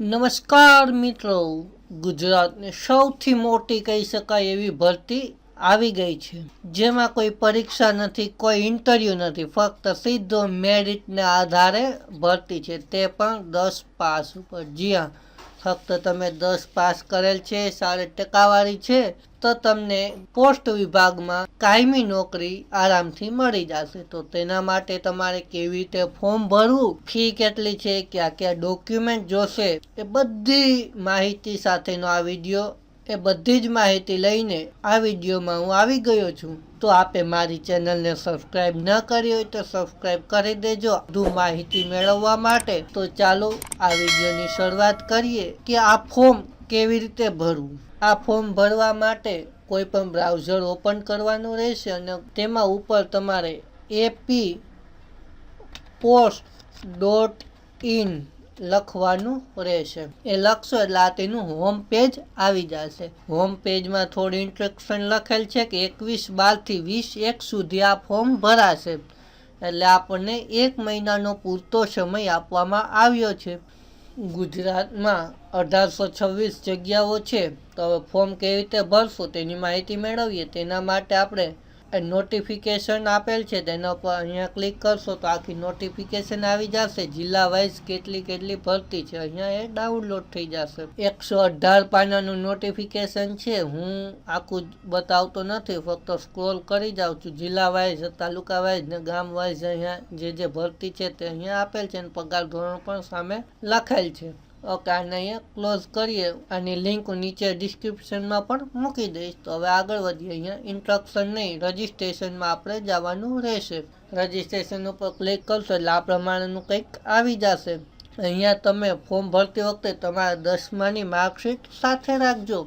નમસ્કાર મિત્રો. ગુજરાતની સૌથી મોટી કહી શકાય એવી ભરતી આવી ગઈ છે. જેમાં કોઈ પરીક્ષા નથી, કોઈ ઇન્ટરવ્યૂ નથી, ફક્ત સીધો મેરિટના આધારે ભરતી છે. તે પણ દસ પાસ ઉપર. જી હા. ફક્ત તમે દસ પાસ કરેલ છે સારી ટકાવારી છે, તો તમને પોસ્ટ વિભાગમાં કાયમી નોકરી આરામથી મળી જશે. તો તેના માટે તમારે કેવી રીતે ફોર્મ ભરવું? ફી કેટલી છે? ક્યાં ક્યાં ડોક્યુમેન્ટ જોશે? એ બધી માહિતી સાથેનો આ વીડિયો. એ બધી જ માહિતી લઈને આ વિડીયોમાં હું આવી ગયો છું. તો આપે મારી ચેનલને સબસ્ક્રાઈબ ન કરી હોય તો સબસ્ક્રાઈબ કરી દેજો. વધુ માહિતી મેળવવા માટે તો ચાલો આ વિડીયોની શરૂઆત કરીએ કે આ ફોર્મ કેવી રીતે ભરવું. આ ફોર્મ ભરવા માટે કોઈ પણ બ્રાઉઝર ઓપન કરવાનું રહેશે અને તેમાં ઉપર તમારે એપી પોસ્ટ ડોટ ઇન લખવાનું રહેશે. એ લખશો એટલે આ તેનું હોમ પેજ આવી જશે. હોમ પેજમાં થોડી ઇન્સ્ટ્રક્શન લખેલ છે કે એકવીસ બારથી વીસ એક સુધી આ ફોર્મ ભરાશે. એટલે આપણને એક મહિનાનો પૂરતો સમય આપવામાં આવ્યો છે. ગુજરાતમાં અઢારસો છવ્વીસ જગ્યાઓ છે. તો હવે ફોર્મ કેવી રીતે ભરશું તેની માહિતી મેળવીએ. તેના માટે આપણે નોટિફિકેશન આપેલ છે તેના પર અહીંયા ક્લિક કરશો તો આખી નોટિફિકેશન આવી જશે. જિલ્લા વાઇઝ કેટલી કેટલી ભરતી છે, અહીંયા એ ડાઉનલોડ થઈ જશે. એકસો અઢાર પાનાનું નોટિફિકેશન છે. હું આખું બતાવતો નથી, ફક્ત સ્ક્રોલ કરી જાઉં છું. જિલ્લા વાઇઝ, તાલુકા વાઇઝ ને ગામ વાઇઝ અહીંયા જે જે ભરતી છે તે અહીંયા આપેલ છે અને પગાર ધોરણ પણ સામે લખેલ છે. ઓકે આને અહીંયા ક્લોઝ કરીએ આની લિંક નીચે ડિસ્ક્રિપ્શનમાં પણ મૂકી દઈશ. તો હવે આગળ વધીએ અહીંયા. ઇન્સ્ટ્રક્શન નહીં રજિસ્ટ્રેશનમાં આપણે જવાનું રહેશે. રજિસ્ટ્રેશન ઉપર ક્લિક કરશો એટલે આ પ્રમાણેનું કંઈક આવી જશે. અહીંયા તમે ફોર્મ ભરતી વખતે તમારા દસમાની માર્કશીટ સાથે રાખજો.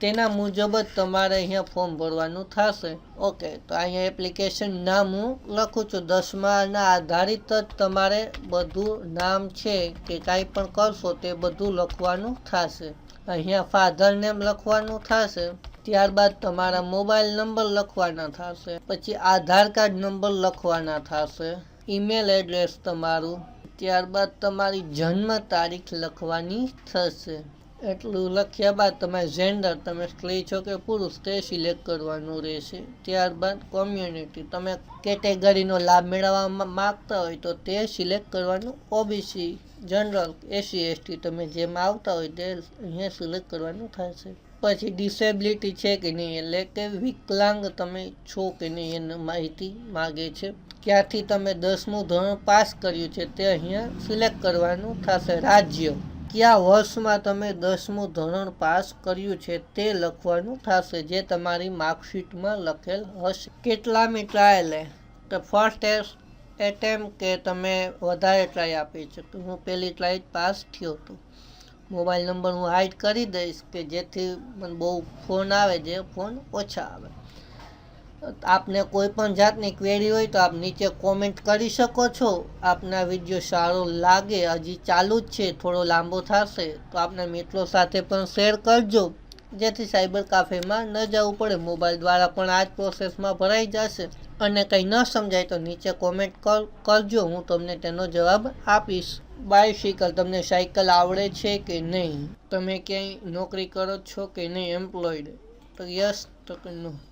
તેના મુજબ જ તમારે અહીંયા ફોર્મ ભરવાનું થશે. ઓકે તો અહીંયા એપ્લિકેશન નામ હું લખું છું. દસમાના આધારિત જ તમારે બધું નામ છે કે કાંઈ પણ કરશો તે બધું લખવાનું થશે. અહીંયા ફાધર નેમ લખવાનું થશે. ત્યારબાદ તમારા મોબાઈલ નંબર લખવાના થશે. પછી આધાર કાર્ડ નંબર લખવાના થશે. ઈમેલ એડ્રેસ તમારું. ત્યારબાદ તમારી જન્મ તારીખ લખવાની થશે. એટલું લખ્યા બાદ તમે જેન્ડર, તમે સ્ત્રી છો કે પુરુષ તે સિલેક્ટ કરવાનું રહેશે. ત્યારબાદ કોમ્યુનિટી, તમે કેટેગરીનો લાભ મેળવવા માગતા હોય તો તે સિલેક્ટ કરવાનું ઓબીસી, જનરલ એસી એસટી, તમે જેમાં આવતા હોય તે અહીંયા સિલેક્ટ કરવાનું થશે. પછી ડિસેબિલિટી છે કે નહીં એટલે કે વિકલાંગ તમે છો કે નહીં એની માહિતી માગે છે. ક્યાંથી તમે દસમું ધોરણ પાસ કર્યું છે તે અહીંયા સિલેક્ટ કરવાનું થશે. રાજ્ય. કયા વર્ષમાં તમે દસમું ધોરણ પાસ કર્યું છે તે લખવાનું થશે, જે તમારી માર્કશીટમાં લખેલ હશે. ટ્રાય ટ્રાયલે તો ફર્સ્ટ એટેમ્પ કે તમે વધારે ટ્રાય આપી છે? તો હું પહેલી ટ્રાય પાસ થયો હતો. મોબાઈલ નંબર હું હાઇડ કરી દઈશ કે જેથી મને બહુ ફોન આવે, જે ફોન ઓછા આવે. આપને કોઈ પણ જાતની ક્વેરી હોય તો આપ નીચે કોમેન્ટ કરી શકો છો. આપના વીડિયો સારો લાગે, હજી ચાલુ જ છે, થોડો લાંબો થશે, તો આપના મિત્રો સાથે પણ શેર કરજો. જેથી સાયબર કાફેમાં ન જવું પડે મોબાઈલ દ્વારા પણ આ જ પ્રોસેસમાં ભરાઈ જશે. અને કંઈ ન સમજાય તો નીચે કોમેન્ટ કરજો, હું તમને તેનો જવાબ આપીશ. બાયસિકલ તમને સાયકલ આવડે છે કે નહીં? તમે ક્યાંય નોકરી કરો છો કે નહીં એમ્પ્લોયડ યસ તો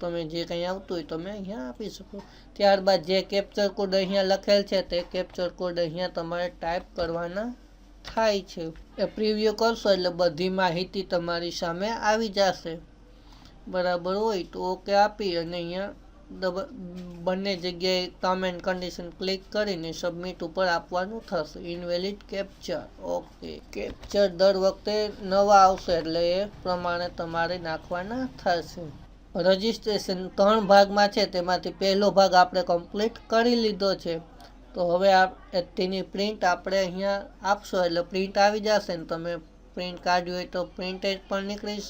તમે જે કંઈ આવતું હોય તમે અહીંયા આપી શકો. ત્યારબાદ જે કેપ્ચર કોડ અહીંયા લખેલ છે તે કેપ્ચર કોડ અહીંયા તમારે ટાઈપ કરવાના થાય છે. એ પ્રિવ્યુ કરશો એટલે બધી માહિતી તમારી સામે આવી જશે. બરાબર હોય તો ઓકે આપી અને અહીંયા બંને જગ્યાએ એન્ડ કન્ડિશન ક્લિક કરીને સબમિટ ઉપર આપવાનું થશે. ઇનવેલિડ કેપ્ચર ઓકે કેપ્ચર દર વખતે નવા આવશે એટલે એ પ્રમાણે તમારે નાખવાના થશે. રજિસ્ટ્રેશન ત્રણ ભાગમાં છે, તેમાંથી પહેલો ભાગ આપણે કમ્પ્લીટ કરી લીધો છે. તો હવે આ તેની પ્રિન્ટ આપણે અહીંયા આપશો એટલે પ્રિન્ટ આવી જશે ને તમે પ્રિન્ટ કાઢ્યું હોય તો પ્રિન્ટેજ પણ નીકળી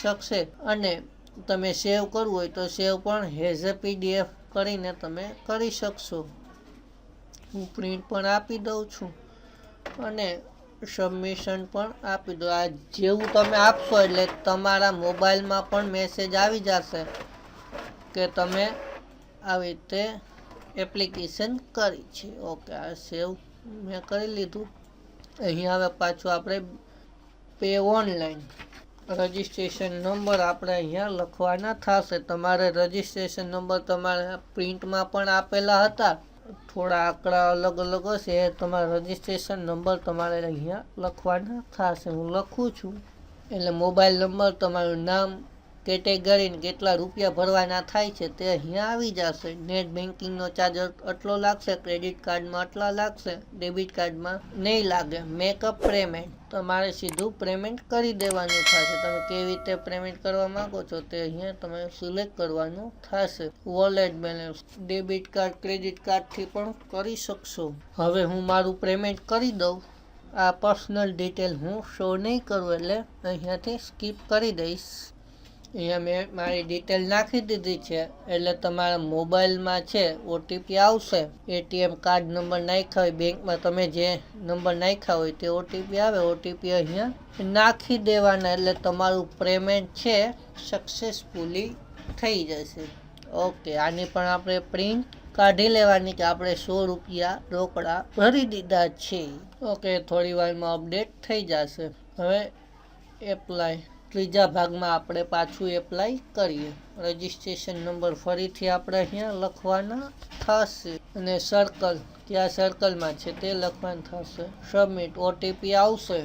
શકશે. અને તમે સેવ કરવું હોય તો સેવ પણ હેઝ પીડીએફ કરીને તમે કરી શકશો. હું પ્રિન્ટ પણ આપી દઉં છું અને સબમિશન પણ આપી દો આ જેવું તમે આપશો એટલે તમારા મોબાઈલમાં પણ મેસેજ આવી જશે કે તમે આવી રીતે એપ્લિકેશન કરી છે. ઓકે, આ સેવ મેં કરી લીધું. અહીં હવે પાછું આપણે પે ઓનલાઈન રજિસ્ટ્રેશન નંબર આપણે અહીંયા લખવાના થશે. તમારે રજિસ્ટ્રેશન નંબર તમારે પ્રિન્ટમાં પણ આપેલા હતા. થોડા આંકડા અલગ અલગ હશે. એ તમારા રજિસ્ટ્રેશન નંબર તમારે અહીંયા લખવાના થશે. હું લખું છું. એટલે મોબાઈલ નંબર તમારું નામ કેટેગરી ને કેટલા રૂપિયા ભરવાના થાય છે તે અહીંયા આવી જશે. નેટ બેન્કિંગનો ચાર્જ આટલો લાગશે, ક્રેડિટ કાર્ડમાં આટલા લાગશે, ડેબિટ કાર્ડમાં નહીં લાગે. Makeup payment. તમારે સીધું પેમેન્ટ કરી દેવાનું થશે. તમે કેવી રીતે પેમેન્ટ કરવા માંગો છો તે અહીંયા તમે સિલેક્ટ કરવાનું થશે. Wallet balance. Debit card, credit કાર્ડથી પણ કરી શકશો. હવે હું મારું પેમેન્ટ કરી દઉં. આ પર્સનલ ડિટેલ હું શો નહીં કરું એટલે અહીંયાથી સ્કીપ કરી દઈશ. અહીંયા મેં મારી ડિટેલ નાખી દીધી છે. એટલે તમારા મોબાઈલમાં છે ઓટીપી આવશે. એટીએમ કાર્ડ નંબર નાખ્યા હોય, બેંકમાં તમે જે નંબર નાખ્યા હોય તે ઓટીપી આવે. ઓટીપી અહીંયા નાખી દેવાના. એટલે તમારું પેમેન્ટ છે સક્સેસફુલી થઈ જશે. ઓકે આની પણ આપણે પ્રિન્ટ કાઢી લેવાની કે આપણે સો રૂપિયા રોકડા ભરી દીધા છે. ઓકે થોડી વારમાં અપડેટ થઈ જશે. હવે એપ્લાય ત્રીજા ભાગમાં આપણે પાછું એપ્લાય કરીએ. રજિસ્ટ્રેશન નંબર ફરીથી આપણે અહીંયા લખવાના થશે. અને સર્કલ ક્યાં સર્કલમાં છે તે લખવાનું થશે. સબમિટ ઓટીપી આવશે.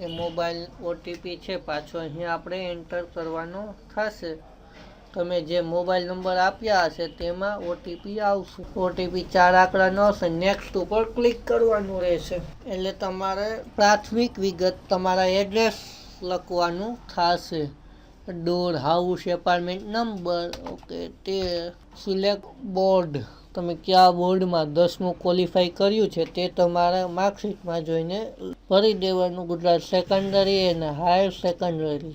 એ મોબાઈલ ઓટીપી છે, પાછો અહીંયા આપણે એન્ટર કરવાનો થશે. તમે જે મોબાઈલ નંબર આપ્યા હશે, તેમાં ઓટીપી આવશે. ઓટીપી ચાર આંકડાનો હશે નેક્સ્ટ ઉપર ક્લિક કરવાનું રહેશે. એટલે તમારે પ્રાથમિક વિગત, તમારા એડ્રેસ લખવાનું થશે. Door house apartment number, okay, તે સિલેક્ટ બોર્ડ. તમે કયા બોર્ડમાં દસમું ક્વોલિફાય કર્યું છે તે તમારા માર્કશીટમાં જોઈને ભરી દેવાનું. ગુજરાત સેકન્ડરી અને હાયર સેકન્ડરી.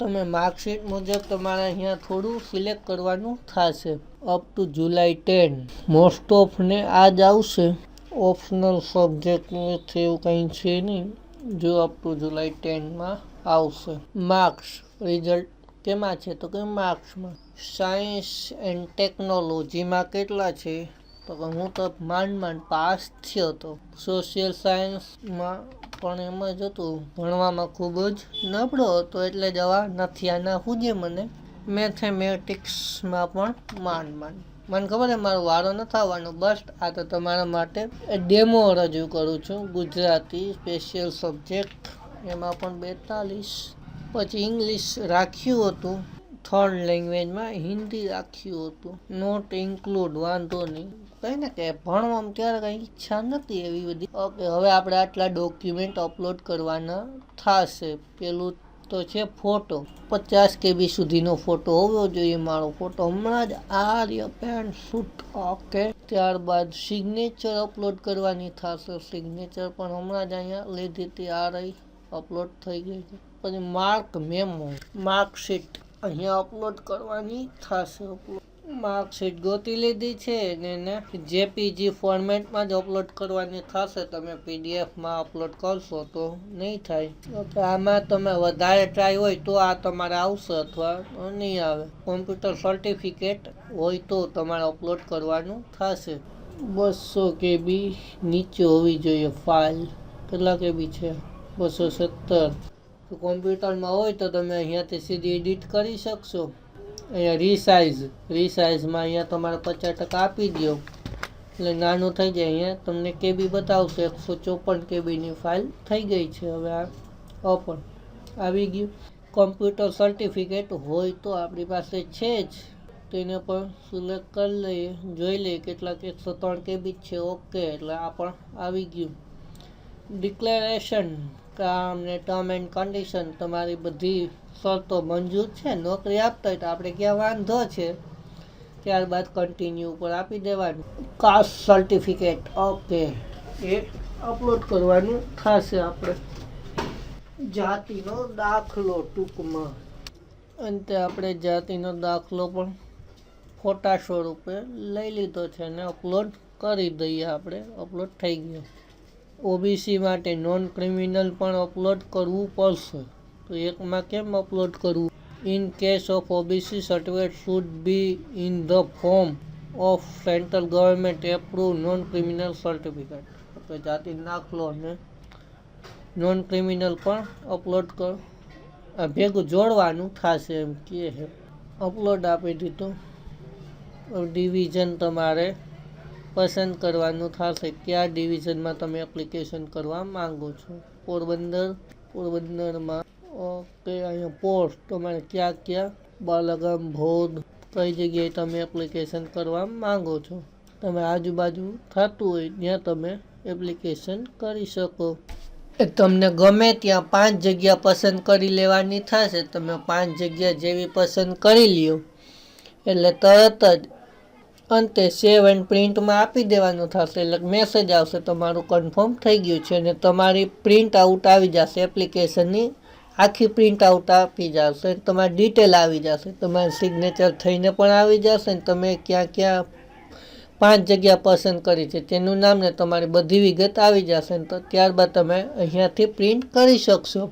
તમે માર્કશીટ મુજબ તમારે અહીંયા થોડું સિલેક્ટ કરવાનું થશે. Up to July ten. Most of ને આ જ આવશે. ઓપ્શનલ સબ્જેક્ટ એવું કંઈ છે નહીં. જો અપ ટુ જુલાઈ ટેનમાં આવશે. માર્ક્સ રિઝલ્ટ કેમાં છે? તો કે માર્ક્સમાં સાયન્સ એન્ડ ટેકનોલોજીમાં કેટલા છે? તો કે હું તો માંડ માંડ પાસ થયો હતો સોશિયલ સાયન્સમાં પણ એમ જ હતું. ભણવામાં ખૂબ જ નબળો હતો એટલે જવા નથી. આના હુજે મને. મેથેમેટિક્સમાં પણ માંડ માંડ. મને ખબર છે, મારો વારો નથી આવવાનો બસ, આ તો તમારા માટે ડેમો રજૂ કરું છું. ગુજરાતી સ્પેશિયલ સબ્જેક્ટ એમાં પણ બેતાલીસ. પછી ઇંગ્લિશ રાખ્યું હતું. થર્ડ લેંગ્વેજમાં હિન્દી રાખ્યું હતું. નોટ ઇન્ક્લુડ વાંધો નહીં. કંઈ ને કે ભણવામાં ત્યારે કંઈ ઈચ્છા નથી એવી બધી. ઓકે, હવે આપણે આટલા ડોક્યુમેન્ટ અપલોડ કરવાના થશે. પેલું તો છે ફોટો. પચાસ કેબી સુધીનો ફોટો હોવો જોઈએ મારો ફોટો. હમણાં જ આર્ય પેન્ટ શૂટ ઓકે. ત્યારબાદ સિગ્નેચર અપલોડ કરવાની થશે. સિગ્નેચર પણ હમણાં જ અહીંયા લીધી હતી. આ રહી અપલોડ થઈ ગઈ છે. પછી માર્ક મેમો માર્કશીટ અહીંયા અપલોડ કરવાની થશે. અપલોડ માર્કશીટ ગોતી લીધી છે ને એને જેપીજી ફોર્મેટમાં જ અપલોડ કરવાની થશે. તમે પીડીએફમાં અપલોડ કરશો તો નહીં થાય. ઓકે, આમાં તમે વધારે ટ્રાય હોય તો આ તમારે આવશે અથવા નહીં આવે. કોમ્પ્યુટર સર્ટિફિકેટ હોય તો તમારે અપલોડ કરવાનું થશે. બસો કેબી નીચે હોવી જોઈએ ફાઇલ કેટલા કેબી છે? બસો સત્તર. કોમ્પ્યુટરમાં હોય તો તમે અહીંયાથી સીધી એડિટ કરી શકશો. અહીંયા રીસાઇઝ રીસાઇઝમાં અહીંયા તમારે પચાસ ટકા આપી દો એટલે નાનું થઈ જાય અહીંયા. તમને કેબી બતાવશે, એકસો ચોપન કેબીની ફાઇલ થઈ ગઈ છે હવે આ ઓપન આવી ગયું. કોમ્પ્યુટર સર્ટિફિકેટ હોય તો આપણી પાસે છે જ. તેને પણ સિલેક્ટ કરી લઈએ. જોઈ લઈએ કેટલાક એકસો ત્રણ કેબી છે. ઓકે એટલે આ પણ આવી ગયું. ડિક્લેરેશન કામ ને ટર્મ એન્ડ કન્ડિશન તમારી બધી શરતો મંજૂર છે, નોકરી આપતા હોય તો આપણે ક્યાં વાંધો છે? ત્યારબાદ કન્ટિન્યુ ઉપર આપી દેવાનું. કાસ્ટ સર્ટિફિકેટ ઓકે એ અપલોડ કરવાનું થશે આપણે. જાતિનો દાખલો ટૂંકમાં. અંતે આપણે જાતિનો દાખલો પણ ફોટા સ્વરૂપે લઈ લીધો છે અને અપલોડ કરી દઈએ આપણે. અપલોડ થઈ ગયો. ઓબીસી માટે નોન ક્રિમિનલ પણ અપલોડ કરવું પડશે. તો એકમાં કેમ અપલોડ કરવું? In case of OBC certificate should be in the form of central government approve non criminal certificate આપણે જાતિ નાખલો અને નોન ક્રિમિનલ પણ અપલોડ કર. આ ભેગું જોડવાનું થશે એમ કહે છે. અપલોડ આપી દીધું. ડિવિઝન તમારે પસંદ કરવાનું થશે કયા ડિવિઝનમાં તમે એપ્લિકેશન કરવા માંગો છો. પોરબંદર, પોરબંદરમાં, ઓકે, અહીંયા પોસ્ટ, તમારે ક્યાં ક્યાં, બાલગામ, ભોદ, કઈ જગ્યાએ તમે એપ્લિકેશન કરવા માંગો છો. તમે આજુબાજુ થતું હોય ત્યાં તમે એપ્લિકેશન કરી શકો. તમને ગમે ત્યાં પાંચ જગ્યા પસંદ કરી લેવાની થશે. તમે પાંચ જગ્યા જેવી પસંદ કરી લ્યો. એટલે તરત જ અંતે સેવ એન્ડ પ્રિન્ટમાં આપી દેવાનું થશે. એટલે મેસેજ આવશે, તમારું કન્ફર્મ થઈ ગયું છે અને તમારી પ્રિન્ટ આઉટ આવી જશે એપ્લિકેશનની આખી પ્રિન્ટ આઉટ આપી જશે, તમારી ડિટેલ આવી જશે, તમારી સિગ્નેચર થઈને પણ આવી જશે ને તમે ક્યાં ક્યાં પાંચ જગ્યા પસંદ કરી છે. તેનું નામ ને તમારી બધી વિગત આવી જશે ને તો ત્યારબાદ તમે અહીંયાથી પ્રિન્ટ કરી શકશો.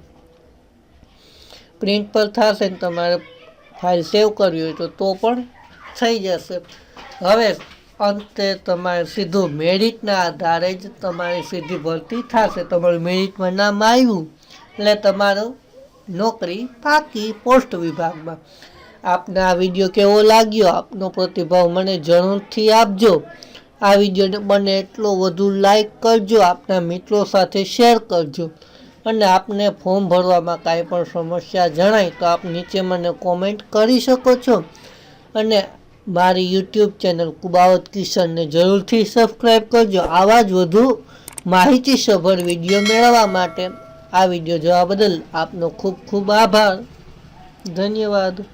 પ્રિન્ટ પર થશે ને તમારે ફાઇલ સેવ કરવી હોય તો તો પણ થઈ જશે. હવે અંતે તમારે સીધું મેરિટના આધારે જ તમારી સીધી ભરતી થશે. તમારું મેરિટમાં નામ આવ્યું. એટલે તમારું નોકરી પાકી પોસ્ટ વિભાગમાં. આપને આ વીડિયો કેવો લાગ્યો? આપનો પ્રતિભાવ મને જરૂરથી આપજો. આ વિડીયોને બને એટલો વધુ લાઈક કરજો. આપના મિત્રો સાથે શેર કરજો. અને આપને ફોર્મ ભરવામાં કાંઈ પણ સમસ્યા જણાય તો આપ નીચે મને કોમેન્ટ કરી શકો છો. અને મારી યુટ્યુબ ચેનલ કુબાવત કિશનને જરૂરથી સબસ્ક્રાઈબ કરજો. આવા જ વધુ માહિતીસભર વીડિયો મેળવવા માટે આ વીડિયો જોવા બદલ આપનો ખૂબ ખૂબ આભાર. ધન્યવાદ.